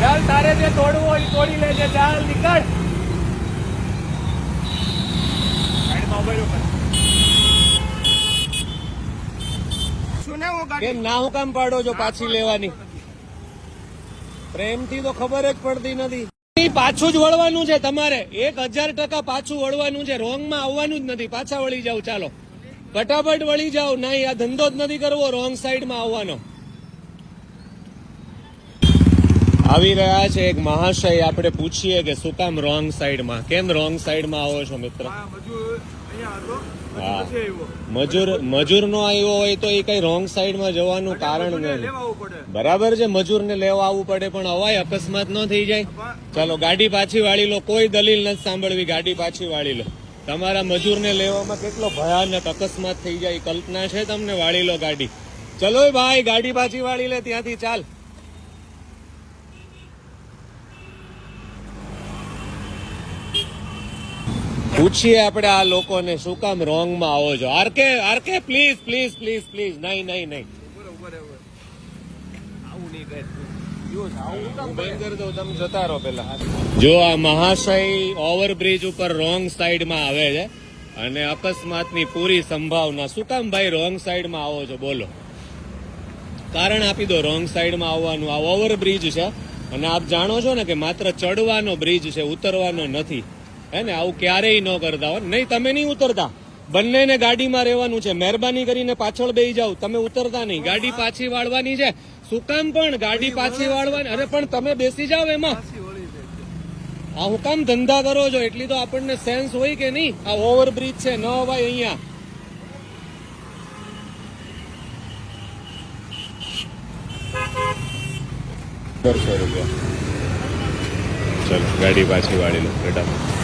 ચાલ તારે જે તોડવું હોય તોડી લેજે. ચાલ નીકળ. સાઈડમાં રહ્યો. કેમ ના હું પાડો છો પાછી લેવાની? પ્રેમથી તો ખબર જ પડતી નથી. પાછું જ વળવાનું છે તમારે. એક હજાર ટકા પાછું વળવાનું છે. રોંગમાં આવવાનું જ નથી. પાછા વળી જાવ ચાલો. ફટાફટ વળી જાવ નહીં, આ ધંધો જ નથી કરવો. રોંગ સાઈડમાં આવવાનો. આવી રહ્યા છે એક મહાશય. આપણે પૂછીએ કે શું કામ રોંગ સાઈડમાં કેમ રોંગ સાઈડમાં આવો છો મિત્ર? હા મજૂર મજૂર નો આવ્યો. હોય તો એ કઈ રોંગ સાઈડમાં જવાનું કારણ નહીં બરાબર છે મજૂર ને લેવા આવવું પડે પણ અવાય અકસ્માત ન થઈ જાય. ચાલો ગાડી પાછી વાળી લો કોઈ દલીલ નથી સાંભળવી. ગાડી પાછી વાળી લો. તમારા મજૂર ને લેવામાં કેટલો ભયાનક અકસ્માત થઈ જાય કલ્પના છે તમને? વાળી લો ગાડી. ચલો ભાઈ ગાડી પાછી વાળી લે ત્યાંથી ચાલ. પૂછીએ આપણે આ લોકોને શું કામ રોંગમાં આવો છો. RK RK please please please please નહીં નહીં નહીં. જો આ મહાશય ઓવરબ્રિજ ઉપર રોંગ સાઈડમાં આવે છે, અને અકસ્માતની પૂરી સંભાવના, શું કામ ભાઈ રોંગ સાઈડમાં આવો છો? બોલો. કારણ આપી દો રોંગ સાઈડમાં આવવાનું. આ ઓવરબ્રિજ છે, અને આપ જાણો છો ને કે માત્ર ચડવાનો બ્રિજ છે, ઉતરવાનો નથી. હે ને, આવું ક્યારેય ન કરતા હોય નહીં, તમે નહીં ઉતરતા. બંનેને ગાડીમાં રહેવાનું છે. મહેરબાની કરીને પાછળ બેસી જાઓ. તમે ઉતરતા નહીં. ગાડી પાછી વાળવાની છે. શું કામ પણ ગાડી પાછી વાળવાની? અરે, પણ તમે બેસી જાઓ એમાં. આ હું કામ ધંધા કરો છો? એટલી તો આપણને સેન્સ હોય કે નહીં? આ ઓવરબ્રિજ છે. ન અવાય અહીંયા. દોઢસો ચલો, ગાડી પાછી વાળી લો. બેટા.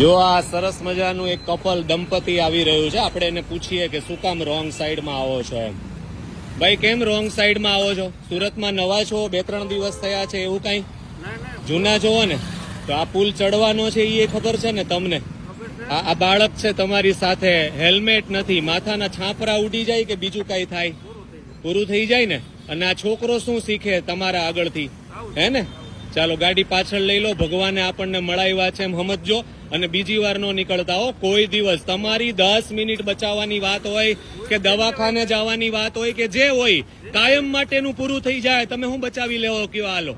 જો આ સરસ મજાનું એક કપલ દંપતી આવી રહ્યું છે આપણે એને પૂછીએ કે શું કામ રોંગ સાઈડમાં આવો છો એમ. ભાઈ કેમ રોંગ સાઈડમાં આવો છો? સુરતમાં નવા છો? બે ત્રણ દિવસ થયા છે એવું કઈ? જૂના છો ને. તો આ પુલ ચડવાનો છે એ ખબર છે ને તમને? આ આ બાળક છે તમારી સાથે હેલ્મેટ નથી માથાના છાપરા ઉડી જાય કે બીજું કઈ થાય? પૂરું થઈ જાય. ને? અને આ છોકરો શું શીખે તમારા આગળથી? હે ને? ચાલો ગાડી પાછળ લઈ લો. ભગવાને આપણને મળાવ્યા છે એમ સમજો અને બીજી વાર નો નીકળતા હો. કોઈ દિવસ તમારી દસ મિનિટ બચાવવાની વાત હોય કે દવાખાને જવાની વાત હોય કે જે હોય, કાયમ માટેનું પૂરું થઈ જાય. તમે હું બચાવી લેવો? કયો હાલો.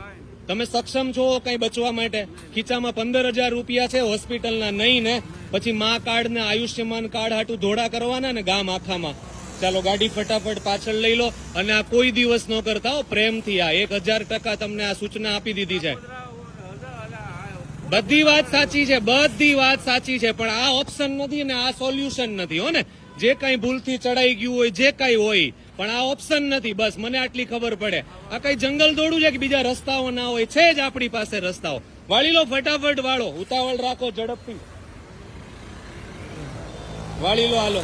તમે સક્ષમ છો કઈ બચવા માટે? ખીચામાં પંદર હજાર રૂપિયા છે હોસ્પિટલના નહીં ને. પછી મા કાર્ડ ને આયુષ્યમાન કાર્ડ હાટું ધોળા કરવાના ને ગામ આખામાં. ચાલો ગાડી ફટાફટ પાછળ લઈ લો અને આ કોઈ દિવસ ન કરતા પ્રેમથી આ એક હજાર ટકા તમને આ સૂચના આપી દીધી છે. બધી વાત સાચી છે, બધી વાત સાચી છે, પણ આ ઓપ્શન નથી ને આ સોલ્યુશન નથી, હો ને? જે કઈ ભૂલથી ચડાઈ ગયું હોય, જે કઈ હોય, પણ આ ઓપ્શન નથી, બસ મને આટલી ખબર પડે. આ કઈ જંગલ દોડું છે કે બીજા રસ્તાઓ ના હોય, છે જ આપણી પાસે રસ્તાઓ. વાળી લો ફટાફટ વાળો, ઉતાવળ રાખો ઝડપથી. વાળી લો, હાલો.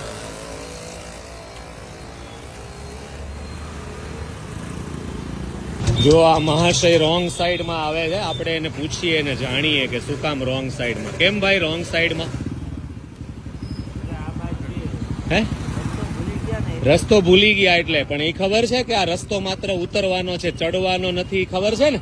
જો આ મહાશય રોંગ સાઈડમાં આવે છે, આપણે એને પૂછીએ ને જાણીએ કે શું કામ રોંગ સાઈડમાં કેમ ભાઈ રોંગ સાઈડમાં હે? રસ્તો ભૂલી ગયા એટલે. પણ એ ખબર છે કે આ રસ્તો માત્ર ઉતરવાનો છે, ચડવાનો નથી ખબર છે ને?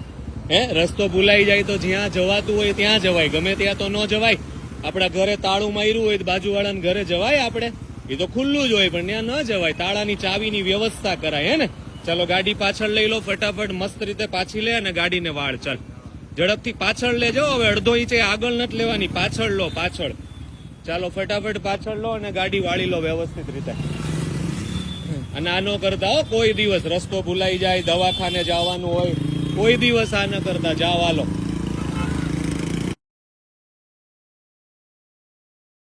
હે? રસ્તો ભૂલાઈ જાય તો જ્યાં જવાતું હોય ત્યાં જવાય. ગમે ત્યાં તો ન જવાય. આપણા ઘરે તાળું માર્યું હોય બાજુવાળાને ઘરે જવાય આપણે. એ તો ખુલ્લું જ હોય, પણ ત્યાં ન જવાય. તાળાની ચાવીની વ્યવસ્થા કરાય, હે ને? ચાલો ગાડી પાછળ લઈ લો, ફટાફટ મસ્ત રીતે પાછી લે અને ગાડીને વાળ ચાલ. ઝડપથી પાછળ લેજો, હવે અડધો ઇંચે આગળ નથી લેવાની, પાછળ લો, પાછળ. ચાલો ફટાફટ પાછળ લો અને ગાડી વાળી લો વ્યવસ્થિત રીતે. અને આ ન કરતા હો, કોઈ દિવસ રસ્તો ભૂલાઈ જાય, દવાખાને જવાનું હોય, કોઈ દિવસ આ ન કરતા, જાવ હાલો